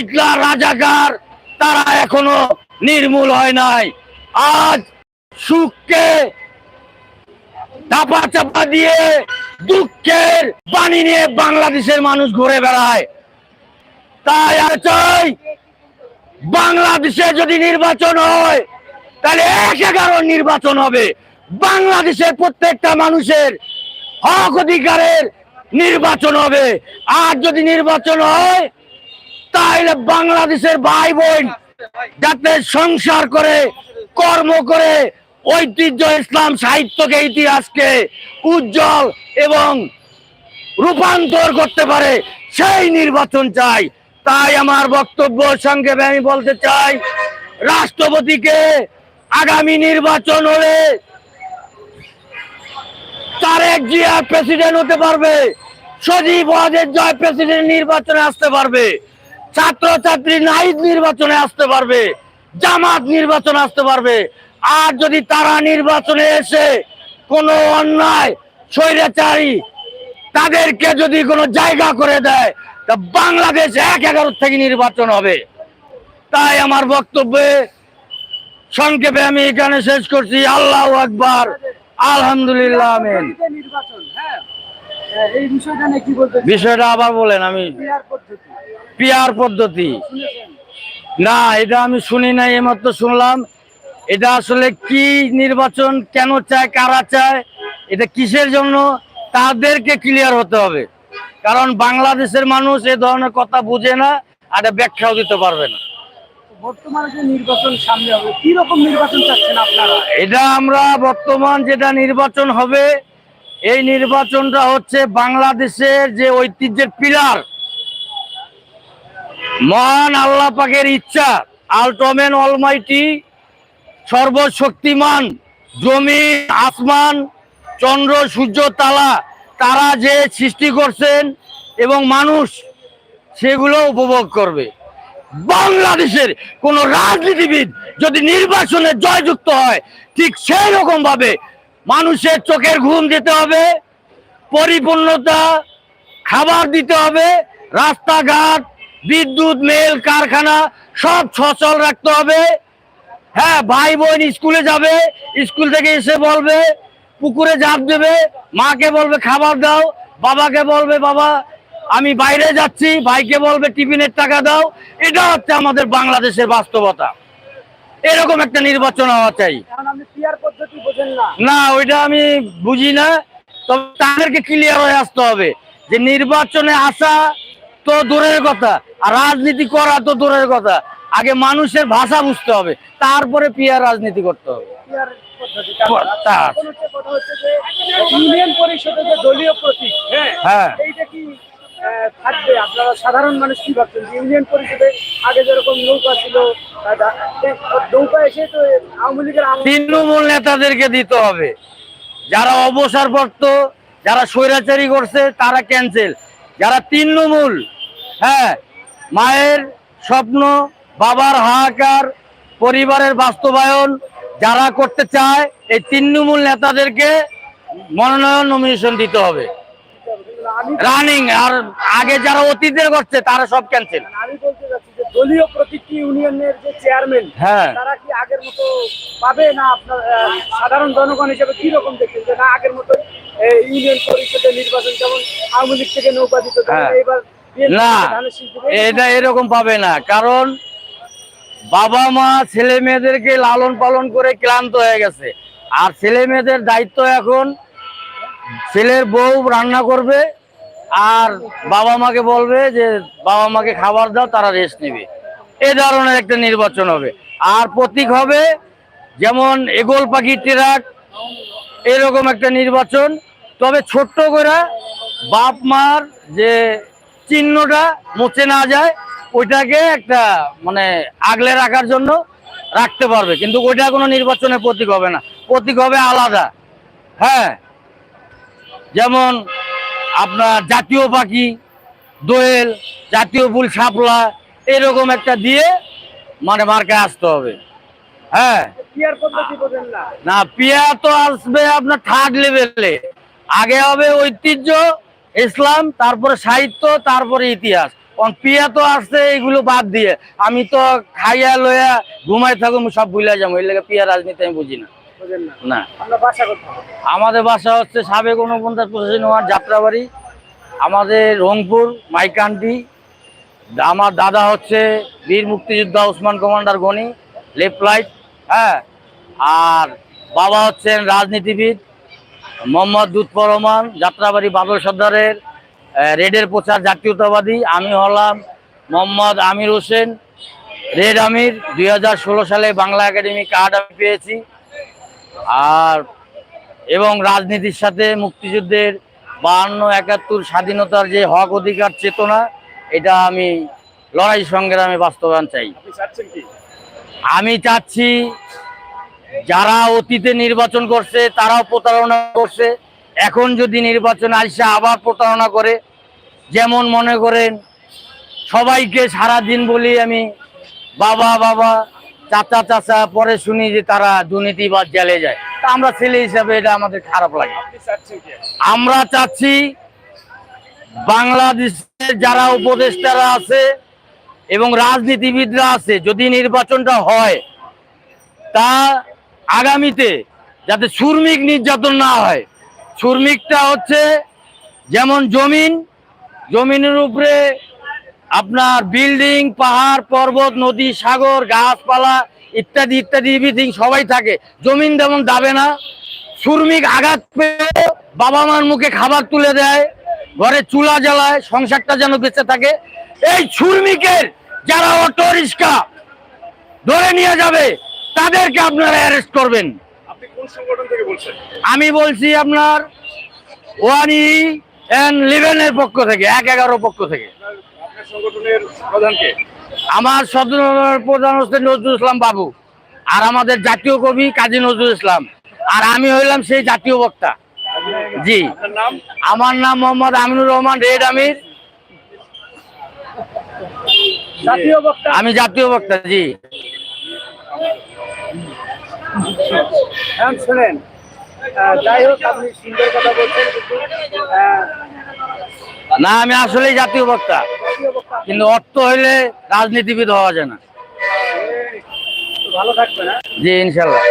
Hitler রাজাকার, তারা এখনও নির্মূল হয় নাই। আজ সুখকে চাপা চাপা দিয়ে দুঃখের বাণী নিয়ে বাংলাদেশের মানুষ ঘুরে বেড়ায়। তাই আর চাই বাংলাদেশে যদি নির্বাচন হয়, তাহলে এক এগারো নির্বাচন হবে। বাংলাদেশের প্রত্যেকটা মানুষের হক অধিকারের নির্বাচন হবে। আর যদি নির্বাচন হয় তাহলে বাংলাদেশের ভাই বোন যাতে সংসার করে, কর্ম করে, ঐতিহ্য, ইসলাম সাহিত্যকে, ইতিহাসকে উজ্জ্বল এবং রূপান্তর করতে পারে, সেই নির্বাচন চাই। তাই আমার বক্তব্য সংক্ষেপে আমি বলতে চাই, রাষ্ট্রপতিকে আগামী নির্বাচন হলে তারেক জিয়া প্রেসিডেন্ট হতে পারবে, সজীব ওয়াজের জয় প্রেসিডেন্ট নির্বাচনে আসতে পারবে। ছাত্রছাত্রী নাইট নির্বাচনে আসতে পারবে, জামাত নির্বাচনে আসতে পারবে। আর যদি তারা নির্বাচনে এসে কোনো অন্যায়, স্বৈরাচারী তাদেরকে যদি কোনো জায়গা করে দেয়, তা বাংলাদেশ এক এগারো থেকে নির্বাচন হবে। তাই আমার বক্তব্যে সংক্ষেপে আমি এখানে শেষ করছি। আল্লাহ আকবার। আলহামদুলিল্লাহ, আমিন। বিষয়টা কি বলতে বিষয়টা আবার বলেন আমি পিয়ার পদ্ধতি। না এটা আমি শুনি নাই এইমাত্র শুনলাম। এটা আসলে কি নির্বাচন কেন চায় কারা চায় এটা কিসের জন্য তাদেরকে ক্লিয়ার হতে হবে। কারণ বাংলাদেশের মানুষ এ ধরনের কথা বুঝে না আর ব্যাখ্যাও দিতে পারবে না। বর্তমানে যে নির্বাচন সামনে হবে কি রকম নির্বাচন চাচ্ছেন আপনারা? এটা আমরা বর্তমান যেটা নির্বাচন হবে এই নির্বাচনটা হচ্ছে বাংলাদেশের যে ঐতিহ্যের পিলার। মহান আল্লাহ পাকের ইচ্ছা, আলটমেন অলমাইটি, সর্বশক্তিমান জমি, আসমান, চন্দ্র, সূর্য, তালা, তারা যে সৃষ্টি করছেন এবং মানুষ সেগুলো উপভোগ করবে। বাংলাদেশের কোন রাজনীতিবিদ যদি নির্বাচনে জয়যুক্ত হয়, ঠিক সেই রকম ভাবে মানুষের চোখের ঘুম দিতে হবে, পরিপূর্ণতা খাবার দিতে হবে, রাস্তাঘাট, বিদ্যুৎ, মেল, কারখানা সব সচল রাখতে হবে। হ্যাঁ ভাই বোন স্কুলে যাবে, স্কুল থেকে এসে বলবে, পুকুরে ঝাঁপ দেবে, মাকে বলবে, খাবার দাও, বাবাকে বলবে, বাবা, আমি বাইরে যাচ্ছি, ভাইকে বলবে, টিফিনের টাকা দাও। এটা হচ্ছে আমাদের বাংলাদেশের বাস্তবতা। এরকম একটা নির্বাচন হওয়া চাই। না। ওইটা আমি বুঝি না। তবে তাদেরকে ক্লিয়ার হয়ে আসতে হবে যে নির্বাচনে আসা তো দূরের কথা আর রাজনীতি করা তো দূরের কথা। আগে মানুষের ভাষা বুঝতে হবে তারপরে পিয়ার রাজনীতি করতে হবে। হ্যাঁ হ্যাঁ। এইটা কি আহ, থাকবে? আপনারা সাধারণ মানুষ কি ভাবছেন? ইউনিয়ন পরিষদে আগে যেরকম নৌকা ছিল আমল- তৃণমূল নেতাদেরকে দিতে হবে। যারা অবসরপ্রাপ্ত যারা স্বৈরাচারী করছে তারা ক্যান্সেল যারা তৃণমূল হ্যাঁ মায়ের স্বপ্ন বাবার হাহাকার পরিবারের বাস্তবায়ন যারা করতে চায় এই তৃণমূল নেতাদেরকে মনোনয়ন নমিনেশন দিতে হবে। রানিং আর আগে যারা অতীতের করছে তারা সব ক্যান্সেল দলীয় প্রতীকী ইউনিয়নের যে চেয়ারম্যান হ্যাঁ তারা কি আগের মতো পাবে না আপনার সাধারণ জনগণ হিসেবে কি রকম দেখছেন যে না আগের মতো ইউনিয়ন পরিষদের নির্বাচন যেমন আওয়ামী লীগ থেকে নৌকা দিত হ্যাঁ। এবার না। এটা এরকম পাবে না কারণ বাবা মা ছেলে মেয়েদেরকে লালন পালন করে ক্লান্ত হয়ে গেছে আর ছেলে মেয়েদের দায়িত্ব এখন ছেলের বউ রান্না করবে আর বাবা মাকে বলবে যে, বাবা মাকে খাবার দাও, তারা রেস্ট নেবে। এ ধরনের একটা নির্বাচন হবে। আর প্রতীক হবে যেমন এগোল পাখি ট্রাক, এরকম একটা নির্বাচন। তবে ছোট্ট করে বাপ মার যে চিহ্নটা মুছে না যায়, ওইটাকে একটা মানে আগলে রাখার জন্য রাখতে পারবে। কিন্তু ওইটা কোনো নির্বাচনের প্রতীক হবে না। প্রতীক হবে আলাদা। হ্যাঁ? যেমন আপনার জাতীয় পাখি দোয়েল জাতীয় ফুল শাপলা এরকম একটা দিয়ে মানে মার্কায় আসতে হবে। হ্যাঁ। না। পিয়া তো আসবে আপনার থার্ড লেভেলে আগে হবে ঐতিহ্য ইসলাম তারপরে সাহিত্য তারপরে ইতিহাস। কারণ পিয়া তো আসছে এইগুলো বাদ দিয়ে। আমি তো খাইয়া লইয়া ঘুমাই থাকো সব ভুলে যাব। এই লেগে পিয়া রাজনীতি আমি বুঝি না। না। আমাদের বাসা হচ্ছে সাবেক উনপঞ্চাশ পঁচাশি নোয়ার যাত্রাবাড়ি। আমাদের রংপুর মাইকান্টি আমার দাদা হচ্ছে বীর মুক্তিযোদ্ধা ওসমান কমান্ডার গনি লেফট লাইট হ্যাঁ? আর বাবা হচ্ছেন রাজনীতিবিদ মোহাম্মদ দুৎপর রহমান যাত্রাবাড়ি বাদল সর্দারের রেডের প্রচার জাতীয়তাবাদী। আমি হলাম মোহাম্মদ আমির হোসেন রেড আমির। দুই হাজার ষোলো সালে বাংলা একাডেমি কার্ড আমি পেয়েছি। আর এবং রাজনীতির সাথে মুক্তিযুদ্ধের বাহান্ন একাত্তর স্বাধীনতার যে হক অধিকার চেতনা এটা আমি লড়াই সংগ্রামে বাস্তবায়ন চাই। আমি চাচ্ছি যারা অতীতে নির্বাচন করছে তারাও প্রতারণা করছে। এখন যদি নির্বাচন আইসা আবার প্রতারণা করে। যেমন মনে করেন সবাইকে সারা দিন বলি আমি বাবা বাবা চাচা চাচা পরে শুনি যে তারা দুর্নীতিবাদ জেলে যায়। তা আমরা ছেলে হিসাবে এটা আমাদের খারাপ লাগে। আমরা চাচ্ছি বাংলাদেশের যারা উপদেষ্টারা আছে এবং রাজনীতিবিদরা আছে যদি নির্বাচনটা হয় তা আগামীতে যাতে শ্রমিক নির্যাতন না হয়। শ্রমিকটা হচ্ছে যেমন জমিন জমিনের উপরে আপনার বিল্ডিং পাহাড় পর্বত নদী সাগর গাছপালা ইত্যাদি ইত্যাদি এভরিথিং সবাই থাকে। জমিন যেমন দাবে না। শ্রমিক আঘাত পেয়ে বাবা মার মুখে খাবার তুলে দেয় ঘরে চুলা জ্বালায় সংসারটা যেন বেঁচে থাকে। এই শ্রমিকের যারা অটো রিক্সা ধরে নিয়ে যাবে তাদেরকে আপনারা অ্যারেস্ট করবেন। আমি বলছি আপনার ওয়ান এন লিভেনের পক্ষ থেকে এক এগারো পক্ষ থেকে। সংগঠনের প্রধানকে? আমার সদর প্রধান হচ্ছে নজরুল ইসলাম বাবু আর আমাদের জাতীয় কবি কাজী নজরুল ইসলাম। আর আমি হইলাম সেই জাতীয় বক্তা। জি। আমার নাম মোহাম্মদ আমিনুর রহমান রেড আমির। আমি জাতীয় বক্তা জি। হ্যাঁ শোনেন। যাই হোক আপনি সুন্দর কথা বলছেন না আমি আসলেই জাতীয় বক্তা। কিন্তু অর্থ হইলে রাজনীতিবিদ হওয়া যায় না। ভালো থাকবে না জি ইনশাল্লাহ।